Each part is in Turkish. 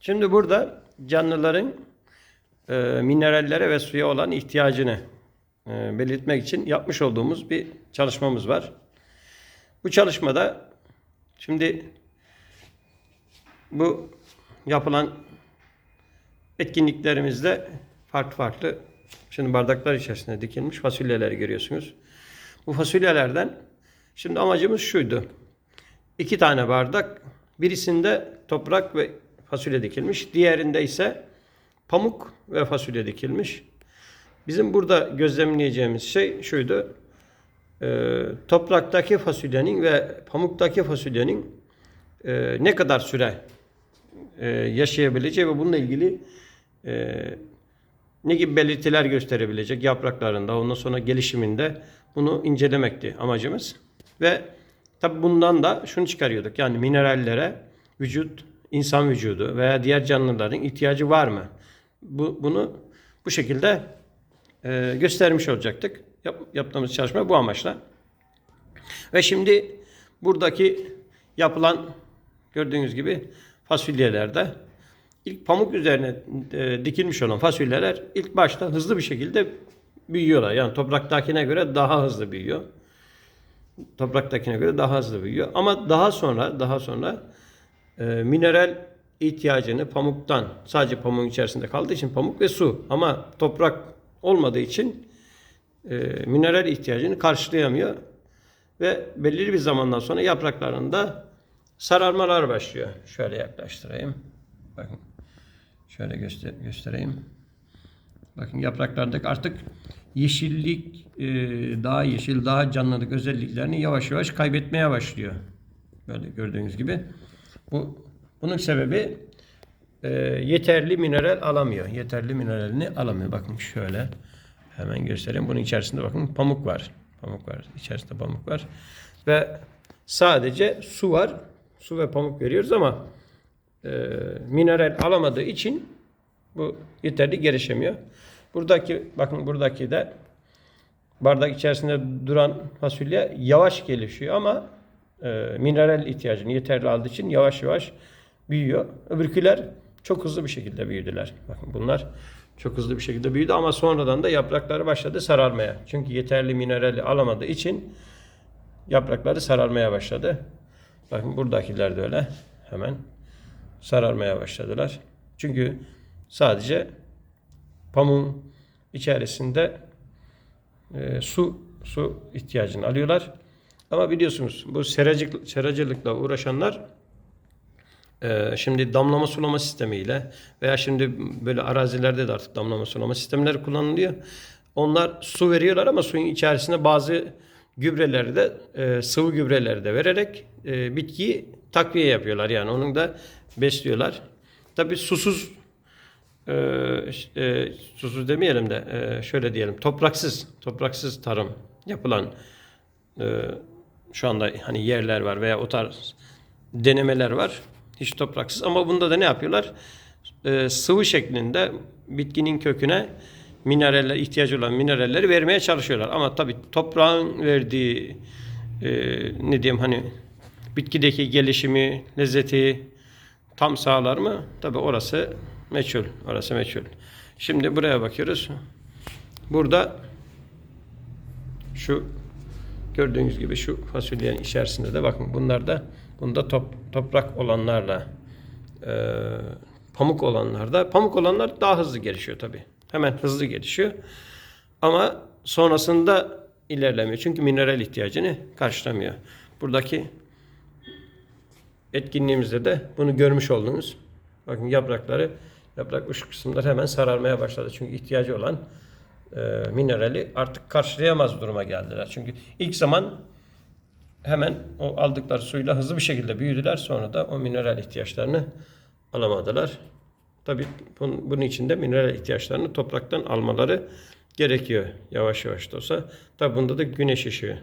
Şimdi burada canlıların e, minerallere ve suya olan ihtiyacını e, belirtmek için yapmış olduğumuz bir çalışmamız var. Bu çalışmada şimdi bu yapılan etkinliklerimizde farklı farklı şimdi bardaklar içerisinde dikilmiş fasulyeleri görüyorsunuz. Bu fasulyelerden şimdi amacımız şuydu. İki tane bardak, birisinde toprak ve fasulye dikilmiş, diğerinde ise pamuk ve fasulye dikilmiş. Bizim burada gözlemleyeceğimiz şey şuydu. Ee, topraktaki fasulyenin ve pamuktaki fasulyenin e, ne kadar süre e, yaşayabileceği ve bununla ilgili e, ne gibi belirtiler gösterebilecek yapraklarında, ondan sonra gelişiminde bunu incelemekti amacımız. Ve tabi bundan da şunu çıkarıyorduk. Yani minerallere vücut, insan vücudu veya diğer canlıların ihtiyacı var mı? Bu, bunu bu şekilde e, göstermiş olacaktık. Yap, yaptığımız çalışma bu amaçla. Ve şimdi buradaki yapılan gördüğünüz gibi fasulyelerde ilk pamuk üzerine e, dikilmiş olan fasulyeler ilk başta hızlı bir şekilde büyüyorlar. Yani topraktakine göre daha hızlı büyüyor. Topraktakine göre daha hızlı büyüyor. Ama daha sonra daha sonra e, mineral ihtiyacını pamuktan sadece pamuğun içerisinde kaldığı için pamuk ve su ama toprak olmadığı için e, mineral ihtiyacını karşılayamıyor ve belirli bir zamandan sonra yapraklarında sararmalar başlıyor. Şöyle yaklaştırayım. Bakın. Şöyle göster göstereyim. Bakın yapraklardaki artık yeşillik, e, daha yeşil, daha canlılık özelliklerini yavaş yavaş kaybetmeye başlıyor. Böyle gördüğünüz gibi. Bu bunun sebebi e, yeterli mineral alamıyor. Yeterli mineralini alamıyor. Bakın şöyle hemen göstereyim. Bunun içerisinde bakın pamuk var. Pamuk var. İçerisinde pamuk var. Ve sadece su var. Su ve pamuk veriyoruz ama e, mineral alamadığı için bu yeterli gelişemiyor. Buradaki bakın buradaki de bardak içerisinde duran fasulye yavaş gelişiyor ama e, mineral ihtiyacını yeterli aldığı için yavaş yavaş büyüyor. Öbürküler çok hızlı bir şekilde büyüdüler. Bakın bunlar çok hızlı bir şekilde büyüdü ama sonradan da yaprakları başladı sararmaya. Çünkü yeterli minerali alamadığı için yaprakları sararmaya başladı. Bakın buradakiler de öyle. Hemen sararmaya başladılar. Çünkü sadece pamuğun içerisinde e, su su ihtiyacını alıyorlar. Ama biliyorsunuz bu seracılık, seracılıkla uğraşanlar e, şimdi damlama sulama sistemiyle veya şimdi böyle arazilerde de artık damlama sulama sistemleri kullanılıyor. Onlar su veriyorlar ama suyun içerisine bazı gübreleri de e, sıvı gübreleri de vererek e, bitkiyi takviye yapıyorlar. Yani onun da besliyorlar. Tabi susuz e, e, susuz demeyelim de e, şöyle diyelim topraksız topraksız tarım yapılan e, şu anda hani yerler var veya o tarz denemeler var. Hiç topraksız ama bunda da ne yapıyorlar? E, sıvı şeklinde bitkinin köküne mineraller ihtiyacı olan mineralleri vermeye çalışıyorlar. Ama tabii toprağın verdiği e, ne diyeyim hani bitkideki gelişimi, lezzeti tam sağlar mı? Tabii orası meçhul. Orası meçhul. Şimdi buraya bakıyoruz. Burada şu gördüğünüz gibi şu fasulyenin içerisinde de bakın bunlar da bunda top, toprak olanlarla e, pamuk olanlarda pamuk olanlar daha hızlı gelişiyor tabii. Hemen hızlı gelişiyor. Ama sonrasında ilerlemiyor. Çünkü mineral ihtiyacını karşılamıyor. Buradaki etkinliğimizde de bunu görmüş oldunuz. Bakın yaprakları, yaprak uç kısımları hemen sararmaya başladı. Çünkü ihtiyacı olan e, minerali artık karşılayamaz duruma geldiler. Çünkü ilk zaman hemen o aldıkları suyla hızlı bir şekilde büyüdüler. Sonra da o mineral ihtiyaçlarını alamadılar. Tabii bunun, bunun için de mineral ihtiyaçlarını topraktan almaları gerekiyor yavaş yavaş da olsa. Tabii bunda da güneş ışığı.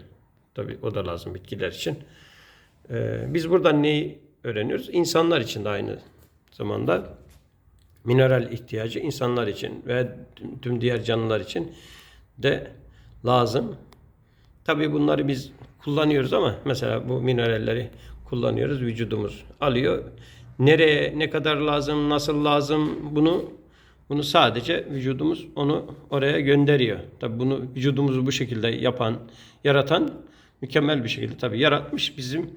Tabii o da lazım bitkiler için. Ee, biz buradan neyi öğreniyoruz? İnsanlar için de aynı zamanda mineral ihtiyacı insanlar için ve tüm diğer canlılar için de lazım. Tabii bunları biz kullanıyoruz ama mesela bu mineralleri kullanıyoruz. Vücudumuz alıyor. nereye ne kadar lazım, nasıl lazım bunu bunu sadece vücudumuz onu oraya gönderiyor. Tabi bunu vücudumuzu bu şekilde yapan, yaratan mükemmel bir şekilde tabi yaratmış bizim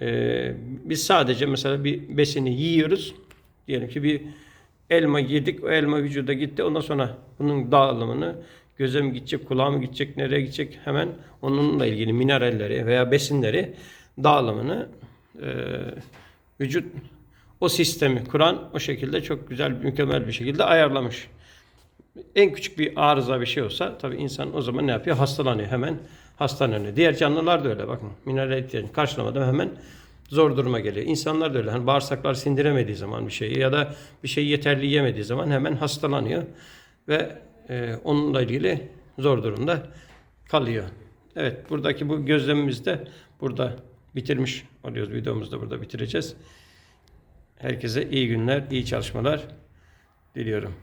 e, biz sadece mesela bir besini yiyoruz. Diyelim ki bir elma yedik, o elma vücuda gitti. Ondan sonra bunun dağılımını göze mi gidecek, kulağa mı gidecek, nereye gidecek hemen onunla ilgili mineralleri veya besinleri dağılımını e, vücut o sistemi kuran o şekilde çok güzel, mükemmel bir şekilde ayarlamış. En küçük bir arıza bir şey olsa tabii insan o zaman ne yapıyor? Hastalanıyor hemen hastalanıyor. Diğer canlılar da öyle bakın. Mineral ihtiyacını karşılamadan hemen zor duruma geliyor. İnsanlar da öyle. Hani bağırsaklar sindiremediği zaman bir şeyi ya da bir şeyi yeterli yemediği zaman hemen hastalanıyor ve e, onunla ilgili zor durumda kalıyor. Evet buradaki bu gözlemimiz de burada bitirmiş oluyoruz. Videomuzu da burada bitireceğiz. Herkese iyi günler, iyi çalışmalar diliyorum.